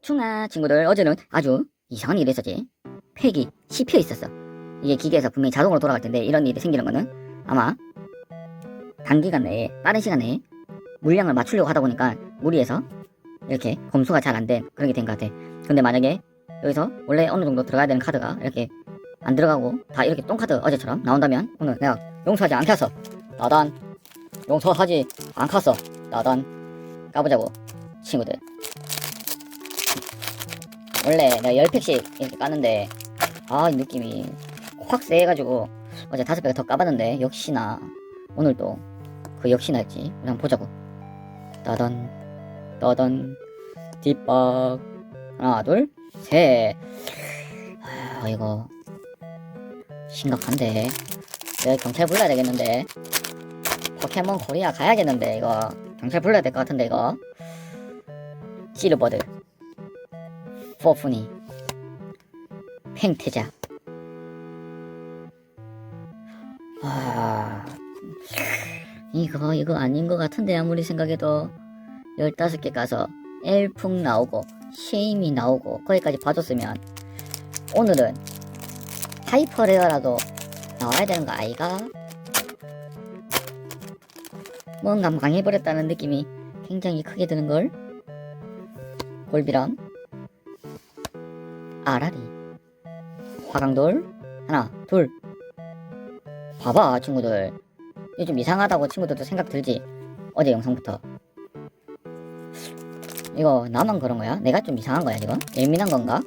충아 친구들 어제는 아주 이상한 일이 있었지. 팩이 씹혀 있었어. 이게 기계에서 분명히 자동으로 돌아갈 텐데 이런 일이 생기는 거는 아마 단기간 내에 빠른 시간 내에 물량을 맞추려고 하다 보니까 무리해서 이렇게 검수가 잘 안 된 그런 게 된 것 같아. 근데 만약에 여기서 원래 어느 정도 들어가야 되는 카드가 이렇게 안 들어가고 다 이렇게 똥카드 어제처럼 나온다면 오늘 내가 용서하지 않겠어 나단. 용서하지 않겠어 나단. 까보자고 친구들. 원래 내가 10팩씩 이렇게 까는데 아 이 느낌이. 확 세해가지고 어제 다섯 팩더 까봤는데 역시나 오늘도 그 역시나 했지. 우리 한번 보자고. 따단. 따단. 뒷박. 하나 둘셋. 아 이거 심각한데. 내가 경찰 불러야 되겠는데. 포켓몬 코리아 가야겠는데 이거. 경찰 불러야 될 것 같은데 이거. 실버드 포프니 팽태자. 아. 이거 이거 아닌 것 같은데 아무리 생각해도. 15개 가서 엘풍 나오고 쉐임이 나오고 거기까지 봐줬으면 오늘은 하이퍼레어라도 나와야 되는 거 아이가? 뭔가 망해버렸다는 느낌이 굉장히 크게 드는걸? 골비랑 아라리 화강돌 하나 둘 봐봐 친구들 좀 이상하다고 친구들도 생각 들지 어제 영상부터 이거 나만 그런 거야? 내가 좀 이상한 거야 이거? 예민한 건가?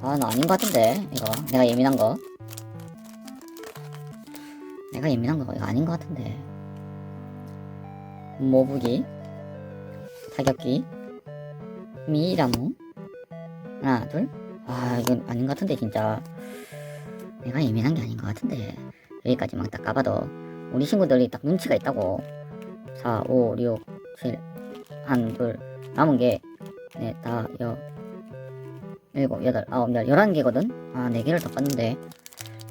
아 나 아닌 것 같은데 이거. 내가 예민한 거. 내가 예민한 거 이거 아닌 것 같은데. 모부기 타격기 미라무. 하나 둘 아 이건 아닌 것 같은데 진짜. 내가 예민한 게 아닌 것 같은데. 여기까지만 딱 까봐도 우리 친구들이 딱 눈치가 있다고. 4 5 6 7 1, 둘. 남은 게 넷, 다, 여 일곱, 여덟, 아홉, 열, 열한 개거든? 아, 네 개를 더 깠는데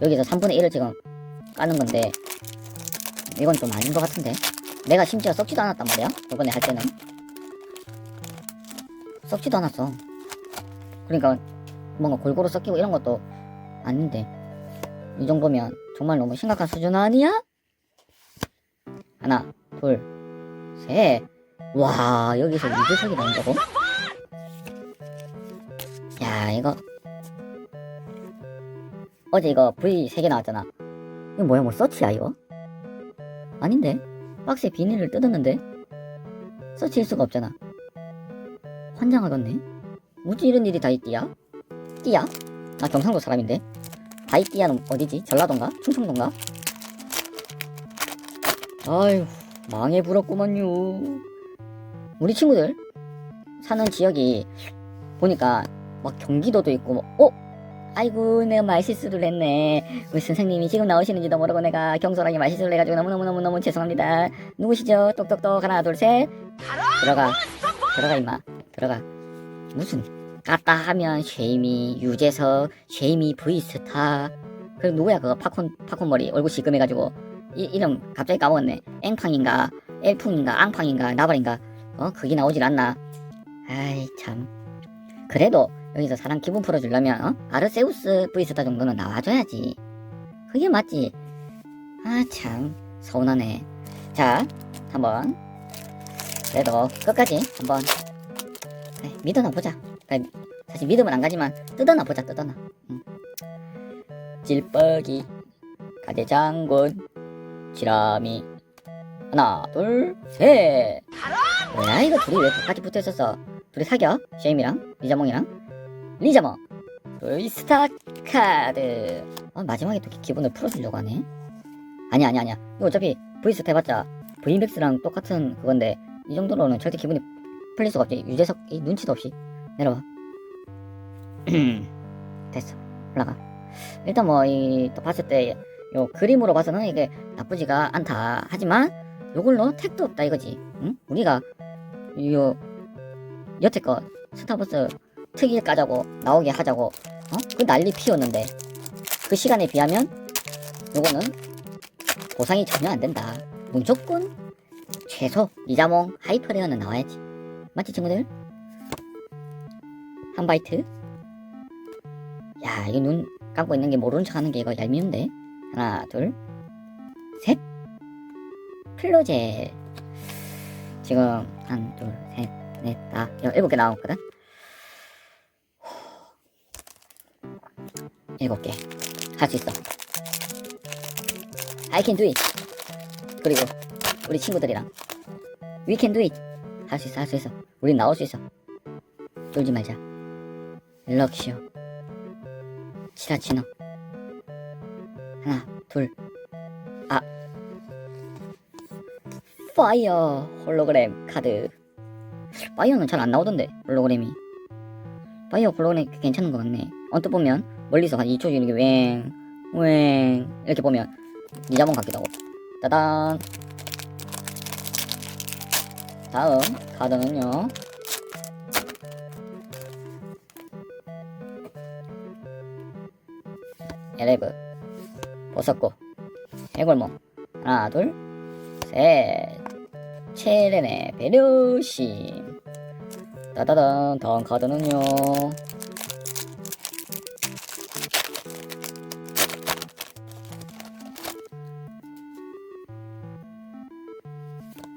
여기서 3분의 1을 지금 까는 건데 이건 좀 아닌 것 같은데 내가 심지어 썩지도 않았단 말이야 저번에 할 때는 썩지도 않았어. 그러니까 뭔가 골고루 섞이고 이런 것도 아닌데 이 정도면 정말 너무 심각한 수준 아니야? 하나, 둘, 셋. 와 여기서 유재석이 나온다고? 야 이거 어제 이거 V 3개 나왔잖아. 이거 뭐야 뭐 서치야 이거? 아닌데 박스에 비닐을 뜯었는데 서치일 수가 없잖아. 환장하겠네. 뭐지 이런 일이 다 있디야? 띠야? 나 경상도 사람인데. 다이띠야는 어디지? 전라도인가? 충청도인가? 아휴 망해 부럽구만요. 우리 친구들 사는 지역이 보니까 막 경기도도 있고 뭐, 어? 아이고 내가 말실수를 했네. 우리 선생님이 지금 나오시는지도 모르고 내가 경솔하게 말실수를 해가지고 너무너무너무너무 죄송합니다. 누구시죠? 똑똑똑 하나 둘 셋. 들어가 들어가 임마. 들어가. 무슨 까따 하면 쉐이미 유재석 쉐이미 브이스타 그 누구야 그거 팝콘 팝콘 머리 얼굴 시끔해가지고 이 이름 갑자기 까먹었네 앵팡인가 엘풍인가 앙팡인가 나발인가 어 그게 나오질 않나 아이 참 그래도 여기서 사람 기분 풀어주려면 어? 아르세우스 브이스타 정도는 나와줘야지 그게 맞지 아 참 서운하네 자 한번 그래도 끝까지 한번 에이, 믿어나 보자. 그러니까 사실 믿음은 안 가지만 뜯어나 보자 뜯어나. 응. 찔뻑이 가대장군 지라미 하나 둘 셋. 뭐야 이거 둘이 왜 끝까지 붙어 있었어? 둘이 사겨? 쉐임이랑 리자몽이랑 리자몽 브이스타 카드. 어, 마지막에 또 기분을 풀어주려고 하네. 아니 아니 아니야. 이거 어차피 브이스타 해봤자 브이맥스랑 똑같은 그건데 이 정도로는 절대 기분이 풀릴 수가 없지. 유재석 이 눈치도 없이 내려와. 됐어. 올라가. 일단 뭐 이 또 봤을 때 요 그림으로 봐서는 이게 나쁘지가 않다. 하지만 요걸로 택도 없다 이거지. 응? 우리가 요 여태껏 스타버스 특일 까자고 나오게 하자고 어? 그 난리 피웠는데 그 시간에 비하면 요거는 보상이 전혀 안 된다. 무조건 최소 이자몽 하이퍼레어는 나와야지. 맞지 친구들? 한 바이트. 야 이거 눈 감고 있는 게 모르는 척하는 게 이거 얄미운데. 하나 둘 셋. 플로젤. 지금 한 둘 셋 넷 다 일곱 개 나왔거든. 일곱 개. 할 수 있어. I can do it. 그리고 우리 친구들이랑 We can do it. 할 수 있어, 할 수 있어. 우린 나올 수 있어. 쫄지 말자. 럭시오. 치라치노. 하나, 둘. 아. 파이어 홀로그램 카드. 파이어는 잘 안 나오던데, 홀로그램이. 파이어 홀로그램 괜찮은 것 같네. 언뜻 보면 멀리서 한 2초 이렇게 웽, 웽 이렇게 보면 니자몽 같기도 하고. 따단. 다음 카드는요. 에레브 보석고 해골몽 하나 둘셋 체레네 배려심 따다단 다음 카드는요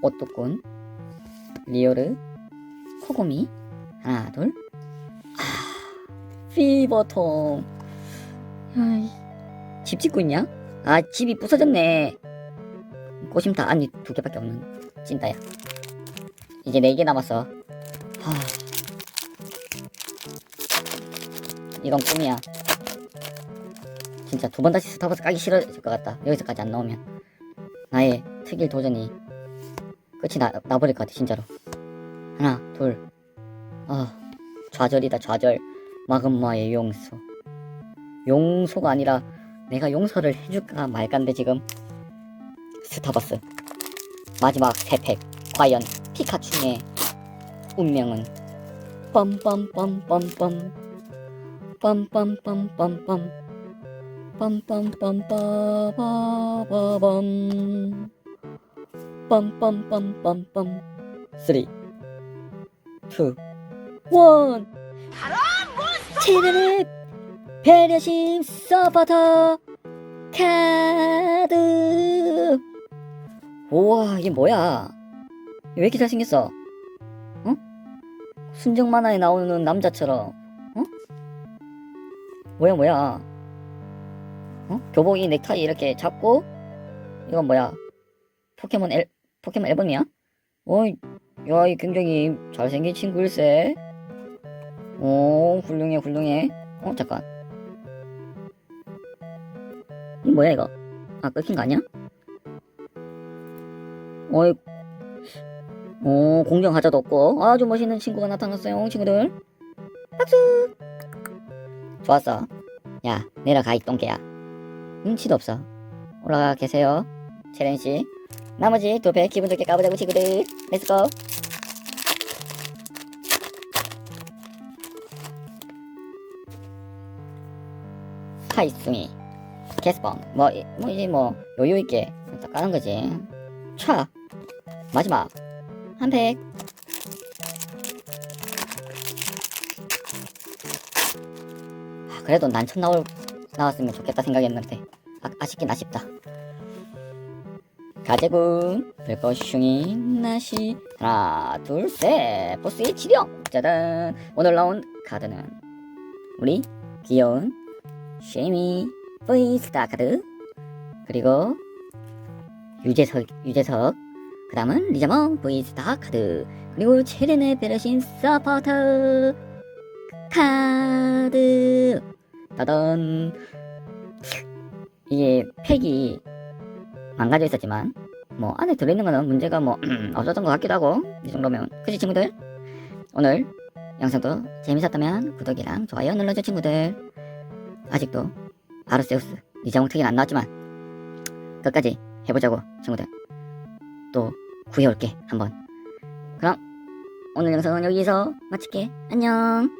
오뚜꾼 리오르 코고미 하나 둘. 아, 피버통. 아이, 집 짓고 있냐? 아 집이 부서졌네. 꼬심타 아니 두 개밖에 없는 찐따야. 이제 네 개 남았어. 하... 이건 꿈이야. 진짜 두 번 다시 스타버스 까기 싫어질 것 같다. 여기서까지 안 나오면. 나의 특일 도전이 끝이 나, 나버릴 것 같아 진짜로 하나 둘 아 좌절이다 좌절 마그마의 용서 용서가 아니라 내가 용서를 해줄까 말까인데 지금 스타버스 마지막 세팩 과연 피카츄의 운명은 빰빰빰빰빰 빰빰빰빰빰 빰빰빰빠바바밤 빰빰빰빰빰. 3 2 1 체르르 배려심 서버터 카드. 우와 이게 뭐야? 왜 이렇게 잘생겼어? 어? 순정 만화에 나오는 남자처럼 어? 뭐야 뭐야? 어? 교복이 넥타이 이렇게 잡고 이건 뭐야? 포켓몬 앨 포켓몬 앨범이야? 어이 야이 굉장히 잘생긴 친구일세. 오 훌륭해 훌륭해. 어 잠깐. 이 뭐야 이거? 아 끊긴 거 아니야? 어이. 오 공정 하자도 없고. 아주 멋있는 친구가 나타났어요 친구들. 박수! 좋았어. 야 내려가 이 똥개야. 눈치도 없어. 올라가 계세요 채렌씨 나머지 두배 기분 좋게 까보자고 친구들. 렛츠고 하이숭이 개스뻥 뭐, 이- 뭐 이제 뭐 여유있게 딱 까는 거지. 차 마지막 한팩. 아, 그래도 난천 나올 나왔으면 좋겠다 생각했는데 아, 아쉽긴 아쉽다 가재군. 별거슝이 나시. 하나 둘셋. 보스의 지령. 짜잔. 오늘 나온 카드는 우리 귀여운 쉐미 보이스타 카드. 그리고 유재석 유재석. 그 다음은 리자몽 보이스타 카드. 그리고 체르네 베르신 서포터 카드. 따단. 이게 팩이 망가져 있었지만 뭐 안에 들어있는 거는 문제가 뭐 없었던 것 같기도 하고 이 정도면. 그치 친구들? 오늘 영상도 재밌었다면 구독이랑 좋아요 눌러줘 친구들. 아직도 아르세우스 리자몽 특이는 안 나왔지만 끝까지 해보자고 친구들. 또 구해올게 한번. 그럼 오늘 영상은 여기서 마칠게. 안녕